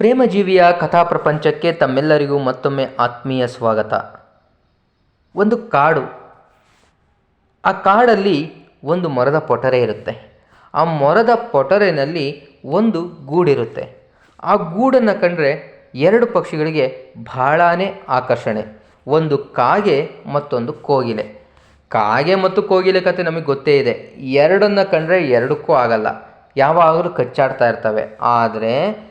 ಪ್ರೇಮಜೀವಿಯ ಕಥಾ ಪ್ರಪಂಚಕ್ಕೆ ತಮ್ಮೆಲ್ಲರಿಗೂ ಮತ್ತೊಮ್ಮೆ ಆತ್ಮೀಯ ಸ್ವಾಗತ. ಒಂದು ಕಾಡು. ಆ ಕಾಡಲ್ಲಿ ಒಂದು ಮರದ ಪೊಟರೆ ಇರುತ್ತೆ. ಆ ಮರದ ಪೊಟರೆನಲ್ಲಿ ಒಂದು ಗೂಡಿರುತ್ತೆ. ಆ ಗೂಡನ್ನು ಕಂಡ್ರೆ ಎರಡು ಪಕ್ಷಿಗಳಿಗೆ ಬಹಳಾನೇ ಆಕರ್ಷಣೆ. ಒಂದು ಕಾಗೆ ಮತ್ತೊಂದು ಕೋಗಿಲೆ. ಕಾಗೆ ಮತ್ತು ಕೋಗಿಲೆ ಕತೆ ನಮಗೆ ಗೊತ್ತೇ ಇದೆ. ಎರಡನ್ನು ಕಂಡ್ರೆ ಎರಡಕ್ಕೂ ಆಗಲ್ಲ. ಯಾವಾಗಲೂ ಕಚ್ಚಾಡ್ತಾ ಇರ್ತವೆ. ಆದರೆ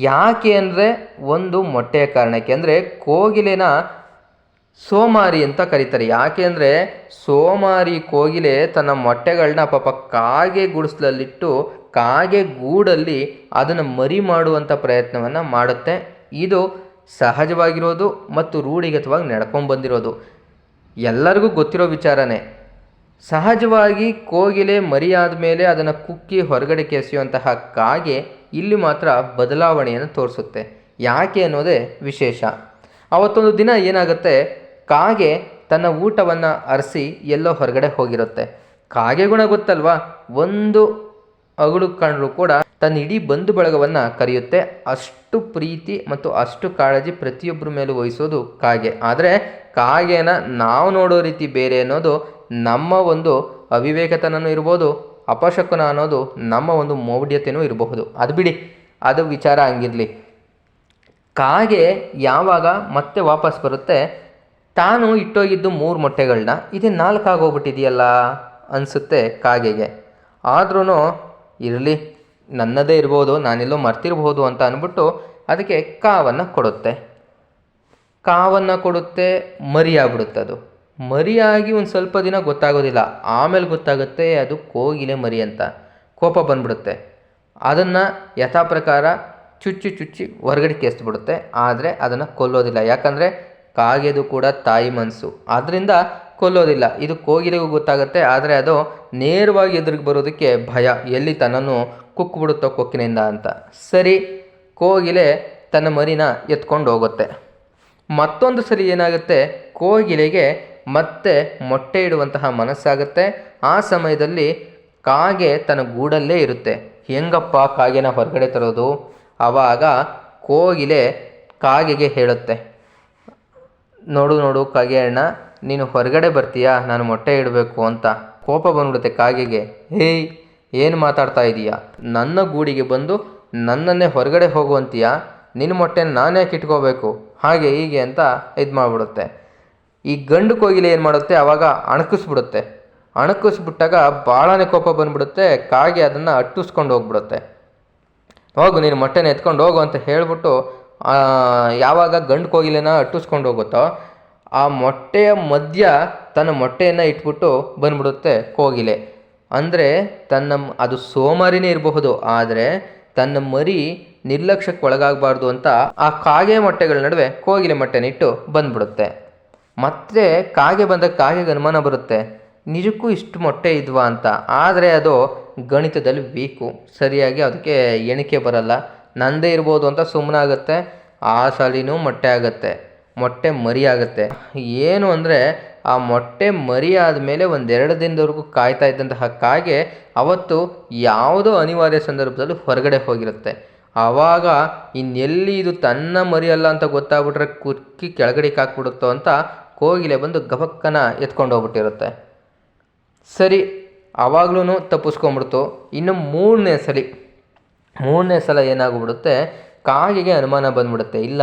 ಯಾಕೆ ಅಂದರೆ ಒಂದು ಮೊಟ್ಟೆಯ ಕಾರಣಕ್ಕೆ ಅಂದರೆ ಕೋಗಿಲೆನ ಸೋಮಾರಿ ಅಂತ ಕರೀತಾರೆ. ಯಾಕೆ ಅಂದರೆ ಸೋಮಾರಿ ಕೋಗಿಲೆ ತನ್ನ ಮೊಟ್ಟೆಗಳನ್ನ ಪಾಪ ಕಾಗೆ ಗುಡಿಸ್ಲಲ್ಲಿಟ್ಟು ಕಾಗೆ ಗೂಡಲ್ಲಿ ಅದನ್ನು ಮರಿ ಮಾಡುವಂಥ ಪ್ರಯತ್ನವನ್ನು ಮಾಡುತ್ತೆ. ಇದು ಸಹಜವಾಗಿರೋದು ಮತ್ತು ರೂಢಿಗತವಾಗಿ ನಡ್ಕೊಂಡು ಬಂದಿರೋದು ಎಲ್ಲರಿಗೂ ಗೊತ್ತಿರೋ ವಿಚಾರನೇ. ಸಹಜವಾಗಿ ಕೋಗಿಲೆ ಮರಿಯಾದ ಮೇಲೆ ಅದನ್ನು ಕುಕ್ಕಿ ಹೊರಗಡೆ ಕೆಸೆಯುವಂತಹ ಕಾಗೆ ಇಲ್ಲಿ ಮಾತ್ರ ಬದಲಾವಣೆಯನ್ನು ತೋರಿಸುತ್ತೆ. ಯಾಕೆ ಅನ್ನೋದೇ ವಿಶೇಷ. ಅವತ್ತೊಂದು ದಿನ ಏನಾಗುತ್ತೆ? ಕಾಗೆ ತನ್ನ ಊಟವನ್ನು ಅರಸಿ ಎಲ್ಲೋ ಹೊರಗಡೆ ಹೋಗಿರುತ್ತೆ. ಕಾಗೆ ಗುಣ ಗೊತ್ತಲ್ವಾ? ಒಂದು ಅಗಳು ಕಂಡ್ರೂ ಕೂಡ ತನ್ನ ಇಡೀ ಬಂಧು ಬಳಗವನ್ನು ಕರೆಯುತ್ತೆ. ಅಷ್ಟು ಪ್ರೀತಿ ಮತ್ತು ಅಷ್ಟು ಕಾಳಜಿ ಪ್ರತಿಯೊಬ್ಬರ ಮೇಲೂ ವಹಿಸೋದು ಕಾಗೆ. ಆದರೆ ಕಾಗೆನ ನಾವು ನೋಡೋ ರೀತಿ ಬೇರೆ ಅನ್ನೋದು ನಮ್ಮ ಒಂದು ಅವಿವೇಕತನೂ ಇರ್ಬೋದು, ಅಪಶಕುನ ಅನ್ನೋದು ನಮ್ಮ ಒಂದು ಮೌಢ್ಯತೆಯೂ ಇರಬಹುದು. ಅದು ಬಿಡಿ, ಅದು ವಿಚಾರ ಹಂಗಿರಲಿ. ಕಾಗೆ ಯಾವಾಗ ಮತ್ತೆ ವಾಪಸ್ ಬರುತ್ತೆ? ತಾನು ಇಟ್ಟೋಗಿದ್ದು ಮೂರು ಮೊಟ್ಟೆಗಳನ್ನ ಇದೇ ನಾಲ್ಕು ಆಗೋಗ್ಬಿಟ್ಟಿದೆಯಲ್ಲ ಅನಿಸುತ್ತೆ ಕಾಗೆಗೆ. ಆದ್ರೂ ಇರಲಿ, ನನ್ನದೇ ಇರ್ಬೋದು, ನಾನೆಲ್ಲೋ ಮರ್ತಿರ್ಬೋದು ಅಂತ ಅಂದ್ಬಿಟ್ಟು ಅದಕ್ಕೆ ಕಾವನ್ನು ಕೊಡುತ್ತೆ. ಕಾವನ್ನು ಕೊಡುತ್ತೆ ಮರಿಯಾಗ್ಬಿಡುತ್ತೆ ಅದು ಮರಿಯಾಗಿ ಒಂದು ಸ್ವಲ್ಪ ದಿನ ಗೊತ್ತಾಗೋದಿಲ್ಲ. ಆಮೇಲೆ ಗೊತ್ತಾಗುತ್ತೆ ಅದು ಕೋಗಿಲೆ ಮರಿ ಅಂತ. ಕೋಪ ಬಂದ್ಬಿಡುತ್ತೆ. ಅದನ್ನು ಯಥಾ ಪ್ರಕಾರ ಚುಚ್ಚಿ ಚುಚ್ಚಿ ಹೊರಗಡೆ ಕೆಸ್ಬಿಡುತ್ತೆ ಆದರೆ ಅದನ್ನು ಕೊಲ್ಲೋದಿಲ್ಲ. ಯಾಕಂದರೆ ಕಾಗೆದು ಕೂಡ ತಾಯಿ ಮನಸ್ಸು ಆದ್ದರಿಂದ ಕೊಲ್ಲೋದಿಲ್ಲ. ಇದು ಕೋಗಿಲೆಗೂ ಗೊತ್ತಾಗುತ್ತೆ. ಆದರೆ ಅದು ನೇರವಾಗಿ ಎದುರಿಗೆ ಬರೋದಕ್ಕೆ ಭಯ. ಎಲ್ಲಿ ತನ್ನನ್ನು ಕುಕ್ಬಿಡುತ್ತೋ ಕೊಕ್ಕಿನಿಂದ ಅಂತ. ಸರಿ, ಕೋಗಿಲೆ ತನ್ನ ಮರಿನ ಎತ್ಕೊಂಡು ಹೋಗುತ್ತೆ. ಮತ್ತೊಂದು ಸರಿ ಏನಾಗುತ್ತೆ? ಕೋಗಿಲೆಗೆ ಮತ್ತೆ ಮೊಟ್ಟೆ ಇಡುವಂತಹ ಮನಸ್ಸಾಗುತ್ತೆ. ಆ ಸಮಯದಲ್ಲಿ ಕಾಗೆ ತನ್ನ ಗೂಡಲ್ಲೇ ಇರುತ್ತೆ. ಹೆಂಗಪ್ಪ ಕಾಗೆನ ಹೊರಗಡೆ ತರೋದು? ಆವಾಗ ಕೋಗಿಲೆ ಕಾಗೆಗೆ ಹೇಳುತ್ತೆ. ನೋಡು ನೋಡು ಕಾಗೆ ಅಣ್ಣ, ನೀನು ಹೊರಗಡೆ ಬರ್ತೀಯಾ? ನಾನು ಮೊಟ್ಟೆ ಇಡಬೇಕು ಅಂತ ಕೋಪ ಬಂದ್ಬಿಡುತ್ತೆ ಕಾಗೆಗೆ. ಹೇಯ್ ಏನು ಮಾತಾಡ್ತಾ ಇದೀಯಾ? ನನ್ನ ಗೂಡಿಗೆ ಬಂದು ನನ್ನನ್ನೇ ಹೊರಗಡೆ ಹೋಗುವಂತೀಯಾ ನಿನ್ನ ಮೊಟ್ಟೆನ ನಾನೇ ಯಾಕೆ ಇಟ್ಕೋಬೇಕು? ಹಾಗೆ ಹೀಗೆ ಅಂತ ಇದು ಮಾಡಿಬಿಡುತ್ತೆ ಈ ಗಂಡು ಕೋಗಿಲೆ ಏನು ಮಾಡುತ್ತೆ? ಆವಾಗ ಅಣಕಿಸ್ಬಿಡುತ್ತೆ. ಅಣಕಿಸ್ಬಿಟ್ಟಾಗ ಭಾಳನೇ ಕೋಪ ಬಂದ್ಬಿಡುತ್ತೆ. ಕಾಗೆ ಅದನ್ನು ಅಟ್ಟಿಸ್ಕೊಂಡು ಹೋಗ್ಬಿಡುತ್ತೆ. ಹೋಗು, ನೀನು ಮೊಟ್ಟೆನ ಎತ್ಕೊಂಡು ಹೋಗು ಅಂತ ಹೇಳಿಬಿಟ್ಟು ಯಾವಾಗ ಗಂಡು ಕೋಗಿಲೆನ ಅಟ್ಟಿಸ್ಕೊಂಡು ಹೋಗುತ್ತೋ, ಆ ಮೊಟ್ಟೆಯ ಮಧ್ಯ ತನ್ನ ಮೊಟ್ಟೆಯನ್ನು ಇಟ್ಬಿಟ್ಟು ಬಂದ್ಬಿಡುತ್ತೆ ಕೋಗಿಲೆ. ಅಂದರೆ ತನ್ನ ಅದು ಸೋಮಾರಿನೇ ಇರಬಹುದು, ಆದರೆ ತನ್ನ ಮರಿ ನಿರ್ಲಕ್ಷ್ಯಕ್ಕೆ ಒಳಗಾಗಬಾರ್ದು ಅಂತ ಆ ಕಾಗೆ ಮೊಟ್ಟೆಗಳ ನಡುವೆ ಕೋಗಿಲೆ ಮೊಟ್ಟೆನಿಟ್ಟು ಬಂದ್ಬಿಡುತ್ತೆ. ಮತ್ತೆ ಕಾಗೆ ಬಂದ ಕಾಗೆಗೆ ಅನುಮಾನ ಬರುತ್ತೆ. ನಿಜಕ್ಕೂ ಇಷ್ಟು ಮೊಟ್ಟೆ ಇದ್ವಾ ಅಂತ. ಆದರೆ ಅದು ಗಣಿತದಲ್ಲಿ ವೀಕು ಸರಿಯಾಗಿ ಅದಕ್ಕೆ ಎಣಿಕೆ ಬರಲ್ಲ. ನಂದೇ ಇರ್ಬೋದು ಅಂತ ಸುಮ್ಮನಾಗುತ್ತೆ ಆ ಸಾಲಿನೂ ಮೊಟ್ಟೆ ಆಗುತ್ತೆ. ಮೊಟ್ಟೆ ಮರಿ ಆಗುತ್ತೆ ಏನು ಅಂದರೆ ಆ ಮೊಟ್ಟೆ ಮರಿ ಆದಮೇಲೆ ಒಂದೆರಡು ದಿನದವರೆಗೂ ಕಾಯ್ತಾ ಇದ್ದಂತಹ ಕಾಗೆ ಅವತ್ತು ಯಾವುದೋ ಅನಿವಾರ್ಯ ಸಂದರ್ಭದಲ್ಲಿ ಹೊರಗಡೆ ಹೋಗಿರುತ್ತೆ. ಆವಾಗ ಇನ್ನೆಲ್ಲಿ ಇದು ತನ್ನ ಮರಿಯಲ್ಲ ಅಂತ ಗೊತ್ತಾಗ್ಬಿಟ್ರೆ ಕುಕ್ಕಿ ಕೆಳಗಡೆ ಹಾಕ್ಬಿಡುತ್ತೋ ಅಂತ ಕೋಗಿಲೆ ಬಂದು ಗಬಕ್ಕನ ಎತ್ಕೊಂಡು ಹೋಗ್ಬಿಟ್ಟಿರುತ್ತೆ ಸರಿ ಆವಾಗ್ಲೂ ತಪ್ಪಿಸ್ಕೊಂಬಿಡ್ತು ಇನ್ನು ಮೂರನೇ ಸಲ ಮೂರನೇ ಸಲ ಏನಾಗ್ಬಿಡುತ್ತೆ? ಕಾಗೆಗೆ ಅನುಮಾನ ಬಂದ್ಬಿಡುತ್ತೆ. ಇಲ್ಲ,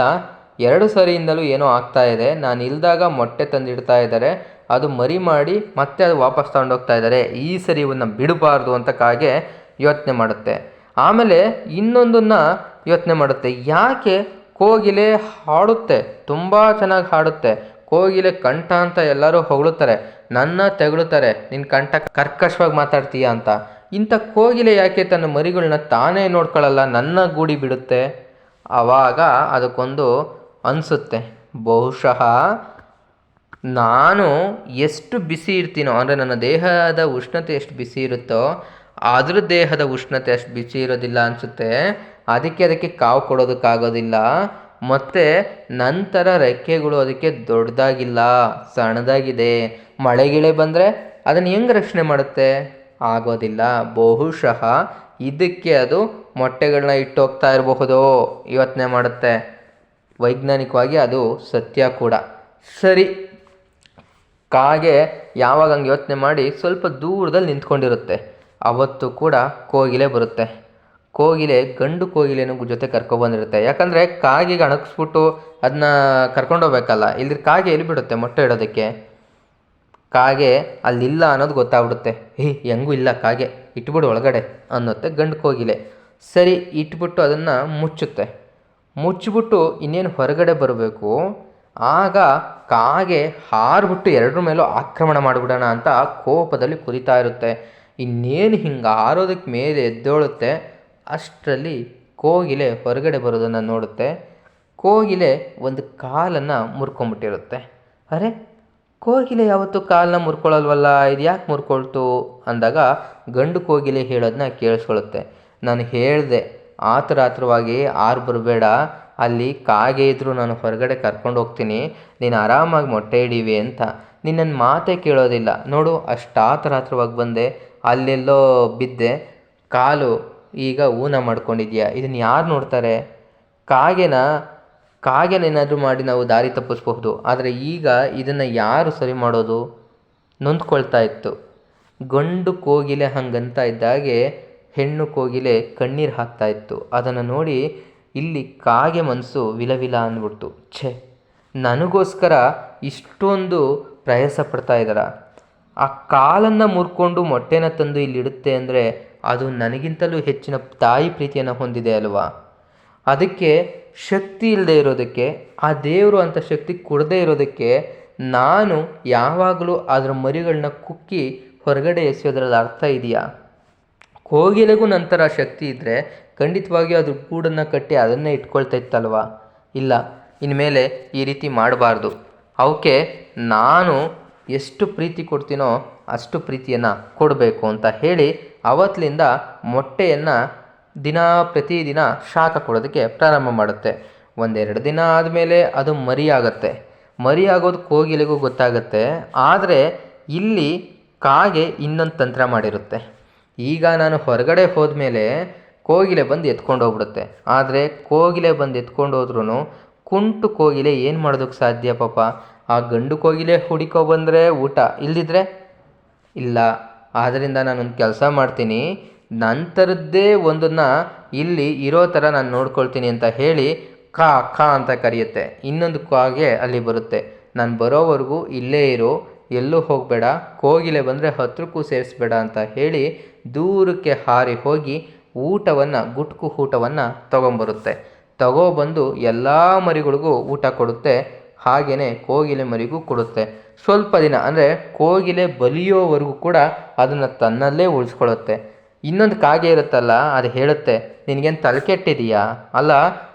ಎರಡು ಸರಿಯಿಂದಲೂ ಏನೋ ಆಗ್ತಾ ಇದೆ. ನಾನು ಇಲ್ದಾಗ ಮೊಟ್ಟೆ ತಂದಿಡ್ತಾ ಇದ್ದಾರೆ. ಅದು ಮರಿ ಮಾಡಿ ಮತ್ತೆ ಅದು ವಾಪಸ್ ತಗೊಂಡೋಗ್ತಾ ಇದ್ದಾರೆ. ಈ ಸರಿ ಇವನ್ನ ಬಿಡಬಾರ್ದು ಅಂತ ಕಾಗೆ ಯೋಚನೆ ಮಾಡುತ್ತೆ. ಆಮೇಲೆ ಇನ್ನೊಂದನ್ನು ಯೋಚನೆ ಮಾಡುತ್ತೆ. ಯಾಕೆ ಕೋಗಿಲೆ ಹಾಡುತ್ತೆ? ತುಂಬ ಚೆನ್ನಾಗಿ ಹಾಡುತ್ತೆ. ಕೋಗಿಲೆ ಕಂಠ ಅಂತ ಎಲ್ಲರೂ ಹೊಗಳುತ್ತಾರೆ. ನನ್ನ ತೆಗಳುತ್ತಾರೆ. ನಿನ್ನ ಕಂಠ ಕರ್ಕಶವಾಗಿ ಮಾತಾಡ್ತೀಯ ಅಂತ. ಇಂಥ ಕೋಗಿಲೆ ಯಾಕೆ ತನ್ನ ಮರಿಗಳನ್ನ ತಾನೇ ನೋಡ್ಕೊಳ್ಳಲ್ಲ ನನ್ನ ಗೂಡಿ ಬಿಡುತ್ತೆ. ಆವಾಗ ಅದಕ್ಕೊಂದು ಅನಿಸುತ್ತೆ. ಬಹುಶಃ ನಾನು ಎಷ್ಟು ಬಿಸಿ ಇರ್ತೀನೋ, ಅಂದರೆ ನನ್ನ ದೇಹದ ಉಷ್ಣತೆ ಎಷ್ಟು ಬಿಸಿ ಇರುತ್ತೋ ಅದ್ರ ದೇಹದ ಉಷ್ಣತೆ ಅಷ್ಟು ಬಿಸಿ ಇರೋದಿಲ್ಲ ಅನಿಸುತ್ತೆ. ಅದಕ್ಕೆ ಅದಕ್ಕೆ ಕಾವು ಕೊಡೋದಕ್ಕಾಗೋದಿಲ್ಲ. ಮತ್ತು ನಂತರ ರೆಕ್ಕೆಗಳು ಅದಕ್ಕೆ ದೊಡ್ಡದಾಗಿಲ್ಲ, ಸಣ್ಣದಾಗಿದೆ. ಮಳೆಗಿಳೆ ಬಂದರೆ ಅದನ್ನು ಹೆಂಗೆ ರಕ್ಷಣೆ ಮಾಡುತ್ತೆ? ಆಗೋದಿಲ್ಲ. ಬಹುಶಃ ಇದಕ್ಕೆ ಅದು ಮೊಟ್ಟೆಗಳನ್ನ ಇಟ್ಟು ಹೋಗ್ತಾ ಇರಬಹುದೋ. ಯೋಚನೆ ಮಾಡುತ್ತೆ. ವೈಜ್ಞಾನಿಕವಾಗಿ ಅದು ಸತ್ಯ ಕೂಡ. ಸರಿ. ಕಾಗೆ ಯಾವಾಗ ಹಂಗೆ ಯೋಚನೆ ಮಾಡಿ ಸ್ವಲ್ಪ ದೂರದಲ್ಲಿ ನಿಂತ್ಕೊಂಡಿರುತ್ತೆ. ಅವತ್ತು ಕೂಡ ಕೋಗಿಲೆ ಬರುತ್ತೆ. ಕೋಗಿಲೆ, ಗಂಡು ಕೋಗಿಲೆನೂ ಜೊತೆ ಕರ್ಕೊಬಂದಿರುತ್ತೆ ಯಾಕಂದರೆ ಕಾಗೆಗೆ ಅಣಗಿಸ್ಬಿಟ್ಟು ಅದನ್ನ ಕರ್ಕೊಂಡೋಗ್ಬೇಕಲ್ಲ ಇಲ್ಲಿ ಕಾಗೆ ಎಲ್ಲಿ ಬಿಡುತ್ತೆ ಮೊಟ್ಟೆ ಇಡೋದಕ್ಕೆ? ಕಾಗೆ ಅಲ್ಲಿಲ್ಲ ಅನ್ನೋದು ಗೊತ್ತಾಗ್ಬಿಡುತ್ತೆ. ಹೇ ಹೆಂಗೂ ಇಲ್ಲ ಕಾಗೆ, ಇಟ್ಬಿಡು ಒಳಗಡೆ ಅನ್ನುತ್ತೆ ಗಂಡು ಕೋಗಿಲೆ. ಸರಿ, ಇಟ್ಬಿಟ್ಟು ಅದನ್ನು ಮುಚ್ಚುತ್ತೆ. ಮುಚ್ಚಿಬಿಟ್ಟು ಇನ್ನೇನು ಹೊರಗಡೆ ಬರಬೇಕು? ಆಗ ಕಾಗೆ ಹಾರ್ಬಿಟ್ಟು ಎರಡರ ಮೇಲೂ ಆಕ್ರಮಣ ಮಾಡಿಬಿಡೋಣ ಅಂತ ಕೋಪದಲ್ಲಿ ಕುರಿತಾ ಇರುತ್ತೆ. ಇನ್ನೇನು ಹಿಂಗೆ ಹಾರೋದಕ್ಕೆ ಮೇಲೆ ಎದ್ದೇಳುತ್ತೆ? ಅಷ್ಟರಲ್ಲಿ ಕೋಗಿಲೆ ಹೊರಗಡೆ ಬರೋದನ್ನು ನೋಡುತ್ತೆ. ಕೋಗಿಲೆ ಒಂದು ಕಾಲನ್ನು ಮುರ್ಕೊಂಬಿಟ್ಟಿರುತ್ತೆ. ಅರೆ, ಕೋಗಿಲೆ ಯಾವತ್ತೂ ಕಾಲನ್ನ ಮುರ್ಕೊಳ್ಳಲ್ವಲ್ಲ ಇದು ಯಾಕೆ ಮುರ್ಕೊಳ್ತು ಅಂದಾಗ ಗಂಡು ಕೋಗಿಲೆ ಹೇಳೋದನ್ನ ಕೇಳಿಸ್ಕೊಳ್ಳುತ್ತೆ ನಾನು ಹೇಳಿದೆ ಆತರ ಆರು ಬರಬೇಡ, ಅಲ್ಲಿ ಕಾಗೆ ಇದ್ದರೂ ನಾನು ಹೊರಗಡೆ ಕರ್ಕೊಂಡು ಹೋಗ್ತೀನಿ, ನೀನು ಆರಾಮಾಗಿ ಮೊಟ್ಟೆ ಇಡೀವಿ ಅಂತ. ನಿನ್ನನ್ನು ಮಾತೇ ಕೇಳೋದಿಲ್ಲ. ನೋಡು, ಅಷ್ಟು ಆತರ ಆತರವಾಗಿ ಬಂದೆ, ಅಲ್ಲೆಲ್ಲೋ ಬಿದ್ದೆ, ಕಾಲು ಈಗ ಊನ ಮಾಡ್ಕೊಂಡಿದ್ಯಾ? ಇದನ್ನು ಯಾರು ನೋಡ್ತಾರೆ? ಕಾಗೆನ ಕಾಗೆನೇನಾದರೂ ಮಾಡಿ ನಾವು ದಾರಿ ತಪ್ಪಿಸ್ಬಹುದು. ಆದರೆ ಈಗ ಇದನ್ನು ಯಾರು ಸರಿ ಮಾಡೋದು? ನೊಂದ್ಕೊಳ್ತಾ ಇತ್ತು. ಗಂಡು ಕೋಗಿಲೆ ಹಂಗಂತ ಇದ್ದಾಗೆ ಹೆಣ್ಣು ಕೋಗಿಲೆ ಕಣ್ಣೀರು ಹಾಕ್ತಾ ಇತ್ತು. ಅದನ್ನು ನೋಡಿ ಇಲ್ಲಿ ಕಾಗೆ ಮನಸ್ಸು ವಿಲವಿಲ ಅಂದ್ಬಿಡ್ತು. ಛೇ, ನನಗೋಸ್ಕರ ಇಷ್ಟೊಂದು ಪ್ರಯಾಸ ಪಡ್ತಾ ಇದ್ದಾರ ಆ ಕಾಲನ್ನು ಮುರ್ಕೊಂಡು ಮೊಟ್ಟೆನ ತಂದು ಇಲ್ಲಿಡುತ್ತೆ ಅಂದರೆ ಅದು ನನಗಿಂತಲೂ ಹೆಚ್ಚಿನ ತಾಯಿ ಪ್ರೀತಿಯನ್ನು ಹೊಂದಿದೆ ಅಲ್ವಾ? ಅದಕ್ಕೆ ಶಕ್ತಿ ಇಲ್ಲದೆ ಇರೋದಕ್ಕೆ, ಆ ದೇವರು ಅಂತ ಶಕ್ತಿ ಕೊಡದೇ ಇರೋದಕ್ಕೆ ನಾನು ಯಾವಾಗಲೂ ಅದರ ಮರಿಗಳನ್ನ ಕುಕ್ಕಿ ಹೊರಗಡೆ ಎಸೆಯೋದ್ರಲ್ಲಿ ಅರ್ಥ ಇದೆಯಾ? ಕೋಗಿಲೆಗೂ ನಂತರ ಶಕ್ತಿ ಇದ್ದರೆ ಖಂಡಿತವಾಗಿಯೂ ಅದ್ರ ಗೂಡನ್ನು ಕಟ್ಟಿ ಅದನ್ನೇ ಇಟ್ಕೊಳ್ತಾ ಇತ್ತಲ್ವಾ? ಇಲ್ಲ, ಇನ್ಮೇಲೆ ಈ ರೀತಿ ಮಾಡಬಾರ್ದು. ಅವಕ್ಕೆ ನಾನು ಎಷ್ಟು ಪ್ರೀತಿ ಕೊಡ್ತೀನೋ ಅಷ್ಟು ಪ್ರೀತಿಯನ್ನು ಕೊಡಬೇಕು ಅಂತ ಹೇಳಿ ಅವತ್ತಿನಿಂದ ಮೊಟ್ಟೆಯನ್ನು ದಿನ ಪ್ರತಿದಿನ ಶಾಖ ಕೊಡೋದಕ್ಕೆ ಪ್ರಾರಂಭ ಮಾಡುತ್ತೆ. ಒಂದೆರಡು ದಿನ ಆದಮೇಲೆ ಅದು ಮರಿಯಾಗುತ್ತೆ. ಮರಿಯಾಗೋದು ಕೋಗಿಲೆಗೂ ಗೊತ್ತಾಗುತ್ತೆ. ಆದರೆ ಇಲ್ಲಿ ಕಾಗೆ ಇನ್ನೊಂದು ತಂತ್ರ ಮಾಡಿರುತ್ತೆ. ಈಗ ನಾನು ಹೊರಗಡೆ ಹೋದ್ಮೇಲೆ ಕೋಗಿಲೆ ಬಂದು ಎತ್ಕೊಂಡು ಹೋಗ್ಬಿಡುತ್ತೆ. ಆದರೆ ಕೋಗಿಲೆ ಬಂದು ಎತ್ಕೊಂಡು ಹೋದ್ರೂ ಕುಂಟು ಕೋಗಿಲೆ ಏನು ಮಾಡೋದಕ್ಕೆ ಸಾಧ್ಯ ಪಾಪ? ಆ ಗಂಡು ಕೋಗಿಲೆ ಹುಡಿಕೋ ಬಂದರೆ ಊಟ, ಇಲ್ದಿದ್ರೆ ಇಲ್ಲ. ಆದ್ದರಿಂದ ನಾನೊಂದು ಕೆಲಸ ಮಾಡ್ತೀನಿ. ನಂತರದ್ದೇ ಒಂದನ್ನು ಇಲ್ಲಿ ಇರೋ ಥರ ನಾನು ನೋಡ್ಕೊಳ್ತೀನಿ ಅಂತ ಹೇಳಿ ಕ, ಕಾ ಅಂತ ಕರೆಯುತ್ತೆ. ಇನ್ನೊಂದು ಕಾಗೆ ಅಲ್ಲಿ ಬರುತ್ತೆ. ನಾನು ಬರೋವರೆಗೂ ಇಲ್ಲೇ ಇರು. ಎಲ್ಲೂ ಹೋಗಬೇಡ. ಕೋಗಿಲೆ ಬಂದರೆ ಹತ್ರಕ್ಕೂ ಸೇರಿಸ್ಬೇಡ ಅಂತ ಹೇಳಿ ದೂರಕ್ಕೆ ಹಾರಿ ಹೋಗಿ ಊಟವನ್ನು ಗುಟ್ಕು ಊಟವನ್ನು ತಗೊಂಬರುತ್ತೆ ತಗೊಬಂದು ಎಲ್ಲ ಮರಿಗಳಿಗೂ ಊಟ ಕೊಡುತ್ತೆ. ಹಾಗೆಯೇ ಕೋಗಿಲೆ ಮರಿಗೂ ಕೊಡುತ್ತೆ. ಸ್ವಲ್ಪ ದಿನ, ಅಂದರೆ ಕೋಗಿಲೆ ಬಲಿಯೋವರೆಗೂ ಕೂಡ ಅದನ್ನು ತನ್ನಲ್ಲೇ ಉಳಿಸ್ಕೊಳ್ಳುತ್ತೆ. ಇನ್ನೊಂದು ಕಾಗೆ ಇರುತ್ತಲ್ಲ, ಅದು ಹೇಳುತ್ತೆ, ನಿನಗೇನು ತಲೆ ಕೆಟ್ಟಿದೆಯಾ? ಅಲ್ಲ,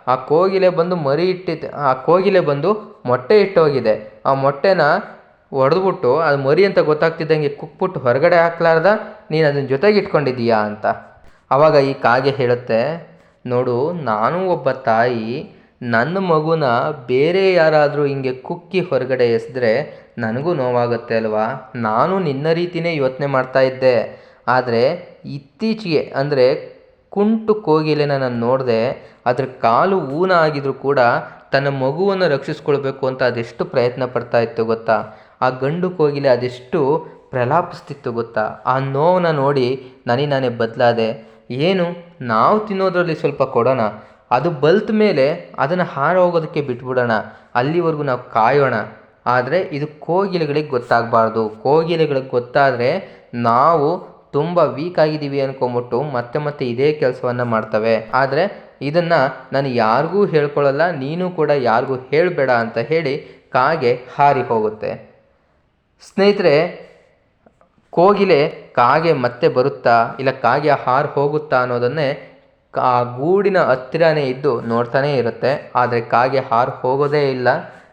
ಆ ಕೋಗಿಲೆ ಬಂದು ಮರಿ ಇಟ್ಟಿದ್ದ, ಆ ಕೋಗಿಲೆ ಬಂದು ಮೊಟ್ಟೆ ಇಟ್ಟೋಗಿದೆ. ಆ ಮೊಟ್ಟೆನ ಒಡೆದ್ಬಿಟ್ಟು, ಅದು ಮರಿ ಅಂತ ಗೊತ್ತಾಗ್ತಿದ್ದಂಗೆ ಕುಕ್ಬಿಟ್ಟು ಹೊರಗಡೆ ಹಾಕ್ಲಾರ್ದ, ನೀನು ಅದನ್ನ ಜೊತೆಗೆ ಇಟ್ಕೊಂಡಿದ್ದೀಯಾ ಅಂತ. ಆವಾಗ ಈ ಕಾಗೆ ಹೇಳುತ್ತೆ, ನೋಡು, ನಾನು ಒಬ್ಬ ತಾಯಿ ನನ್ನ ಮಗುನ ಬೇರೆ ಯಾರಾದರೂ ಹಿಂಗೆ ಕುಕ್ಕಿ ಹೊರಗಡೆ ಎಸೆದ್ರೆ ನನಗೂ ನೋವಾಗುತ್ತೆ ಅಲ್ವಾ? ನಾನು ನಿನ್ನ ರೀತಿನೇ ಯೋಚನೆ ಮಾಡ್ತಾ ಇದ್ದೆ. ಆದರೆ ಇತ್ತೀಚೆಗೆ, ಅಂದರೆ ಕುಂಟು ಕೋಗಿಲೆನ ನಾನು ನೋಡಿದೆ, ಅದ್ರ ಕಾಲು ಊನ ಆಗಿದ್ರೂ ಕೂಡ ತನ್ನ ಮಗುವನ್ನು ರಕ್ಷಿಸ್ಕೊಳ್ಬೇಕು ಅಂತ ಅದೆಷ್ಟು ಪ್ರಯತ್ನ ಪಡ್ತಾ ಇತ್ತು ಗೊತ್ತಾ? ಆ ಗಂಡು ಕೋಗಿಲೆ ಅದೆಷ್ಟು ಪ್ರಲಾಪಿಸ್ತಿತ್ತು ಗೊತ್ತಾ? ಆ ನೋವನ್ನ ನೋಡಿ ನನಗೆ ನಾನೇ ಬದಲಾದೆ, ಏನು? ನಾವು ತಿನ್ನೋದರಲ್ಲಿ ಸ್ವಲ್ಪ ಕೊಡೋಣ. ಅದು ಬಲ್ತ ಮೇಲೆ ಅದನ್ನು ಹಾರ ಹೋಗೋದಕ್ಕೆ ಬಿಟ್ಬಿಡೋಣ. ಅಲ್ಲಿವರೆಗೂ ನಾವು ಕಾಯೋಣ. ಆದರೆ ಇದು ಕೋಗಿಲೆಗಳಿಗೆ ಗೊತ್ತಾಗಬಾರ್ದು. ಕೋಗಿಲೆಗಳಿಗೆ ಗೊತ್ತಾದರೆ ನಾವು ತುಂಬ ವೀಕ್ ಆಗಿದ್ದೀವಿ ಅನ್ಕೊಂಬಿಟ್ಟು ಮತ್ತೆ ಮತ್ತೆ ಇದೇ ಕೆಲಸವನ್ನು ಮಾಡ್ತವೆ. ಆದರೆ ಇದನ್ನು ನಾನು ಯಾರಿಗೂ ಹೇಳ್ಕೊಳ್ಳಲ್ಲ, ನೀನು ಕೂಡ ಯಾರಿಗೂ ಹೇಳಬೇಡ ಅಂತ ಹೇಳಿ ಕಾಗೆ ಹಾರಿ ಹೋಗುತ್ತೆ. ಸ್ನೇಹಿತರೆ, ಕೋಗಿಲೆ ಕಾಗೆ ಮತ್ತೆ ಬರುತ್ತಾ ಇಲ್ಲ ಕಾಗೆ ಹಾರು ಹೋಗುತ್ತಾ ಅನ್ನೋದನ್ನೇ ಆ ಗೂಡಿನ ಹತ್ತಿರನೇ ಇದ್ದು ನೋಡ್ತಾನೇ ಇರುತ್ತೆ. ಆದರೆ ಕಾಗೆ ಹಾರಿ ಹೋಗೋದೇ ಇಲ್ಲ.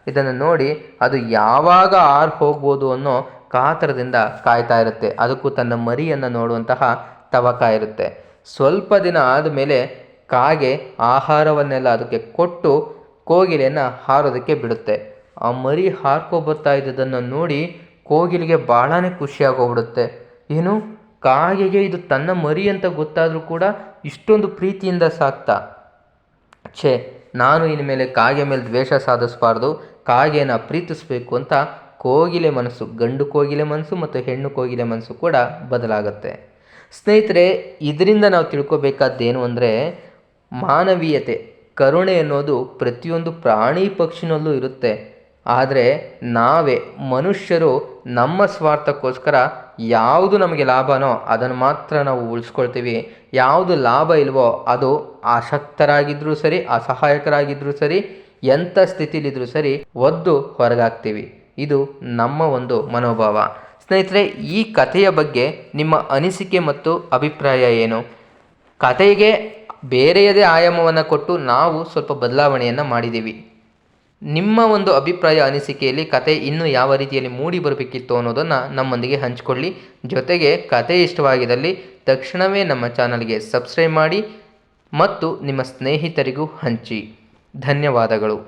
ಇದನ್ನು ನೋಡಿ ಅದು ಯಾವಾಗ ಹಾರಿ ಹೋಗ್ಬೋದು ಅನ್ನೋ ಕಾತರದಿಂದ ಕಾಯ್ತಾ ಇರುತ್ತೆ. ಅದಕ್ಕೂ ತನ್ನ ಮರಿಯನ್ನು ನೋಡುವಂತಹ ತವಕ ಇರುತ್ತೆ. ಸ್ವಲ್ಪ ದಿನ ಆದಮೇಲೆ ಕಾಗೆ ಆಹಾರವನ್ನೆಲ್ಲ ಅದಕ್ಕೆ ಕೊಟ್ಟು ಕೋಗಿಲೆಯನ್ನು ಹಾರೋದಕ್ಕೆ ಬಿಡುತ್ತೆ. ಆ ಮರಿ ಹಾರ್ಕೊ ಬರ್ತಾ ಇದ್ದದನ್ನು ನೋಡಿ ಕೋಗಿಲಿಗೆ ಭಾಳನೇ ಖುಷಿಯಾಗೋಗ್ಬಿಡುತ್ತೆ. ಏನು? ಕಾಗೆಗೆ ಇದು ತನ್ನ ಮರಿ ಅಂತ ಗೊತ್ತಾದರೂ ಕೂಡ ಇಷ್ಟೊಂದು ಪ್ರೀತಿಯಿಂದ ಸಾಕ್ತಾ. ಛೇ, ನಾನು ಇನ್ಮೇಲೆ ಕಾಗೆ ಮೇಲೆ ದ್ವೇಷ ಸಾಧಿಸಬಾರ್ದು ಕಾಗೆನ ಪ್ರೀತಿಸಬೇಕು ಅಂತ ಕೋಗಿಲೆ ಮನಸ್ಸು, ಗಂಡು ಕೋಗಿಲೆ ಮನಸ್ಸು ಮತ್ತು ಹೆಣ್ಣು ಕೋಗಿಲೆ ಮನಸ್ಸು ಕೂಡ ಬದಲಾಗುತ್ತೆ. ಸ್ನೇಹಿತರೆ, ಇದರಿಂದ ನಾವು ತಿಳ್ಕೊಬೇಕಾದ್ದೇನು ಅಂದರೆ, ಮಾನವೀಯತೆ, ಕರುಣೆ ಅನ್ನೋದು ಪ್ರತಿಯೊಂದು ಪ್ರಾಣಿ ಪಕ್ಷಿನಲ್ಲೂ ಇರುತ್ತೆ. ಆದರೆ ನಾವೇ ಮನುಷ್ಯರು ನಮ್ಮ ಸ್ವಾರ್ಥಕ್ಕೋಸ್ಕರ ಯಾವುದು ನಮಗೆ ಲಾಭನೋ ಅದನ್ನು ಮಾತ್ರ ನಾವು ಉಳಿಸ್ಕೊಳ್ತೀವಿ. ಯಾವುದು ಲಾಭ ಇಲ್ವೋ ಅದು ಆಸಕ್ತರಾಗಿದ್ದರೂ ಸರಿ ಅಸಹಾಯಕರಾಗಿದ್ದರೂ ಸರಿ, ಎಂಥ ಸ್ಥಿತಿಲಿದ್ದರೂ ಸರಿ ಒದ್ದು ಹೊರಗಾಗ್ತೀವಿ. ಇದು ನಮ್ಮ ಒಂದು ಮನೋಭಾವ. ಸ್ನೇಹಿತರೆ, ಈ ಕಥೆಯ ಬಗ್ಗೆ ನಿಮ್ಮ ಅನಿಸಿಕೆ ಮತ್ತು ಅಭಿಪ್ರಾಯ ಏನು? ಕಥೆಗೆ ಬೇರೆಯದೇ ಆಯಾಮವನ್ನು ಕೊಟ್ಟು ನಾವು ಸ್ವಲ್ಪ ಬದಲಾವಣೆಯನ್ನು ಮಾಡಿದ್ದೀವಿ. ನಿಮ್ಮ ಒಂದು ಅಭಿಪ್ರಾಯ ಅನಿಸಿಕೆಯಲ್ಲಿ ಕತೆ ಇನ್ನೂ ಯಾವ ರೀತಿಯಲ್ಲಿ ಮೂಡಿ ಬರಬೇಕಿತ್ತು ಅನ್ನೋದನ್ನು ನಮ್ಮೊಂದಿಗೆ ಹಂಚಿಕೊಳ್ಳಿ. ಜೊತೆಗೆ ಕತೆ ಇಷ್ಟವಾಗಿದ್ದಲ್ಲಿ ತಕ್ಷಣವೇ ನಮ್ಮ ಚಾನಲ್ಗೆ ಸಬ್ಸ್ಕ್ರೈಬ್ ಮಾಡಿ ಮತ್ತು ನಿಮ್ಮ ಸ್ನೇಹಿತರಿಗೂ ಹಂಚಿ. ಧನ್ಯವಾದಗಳು.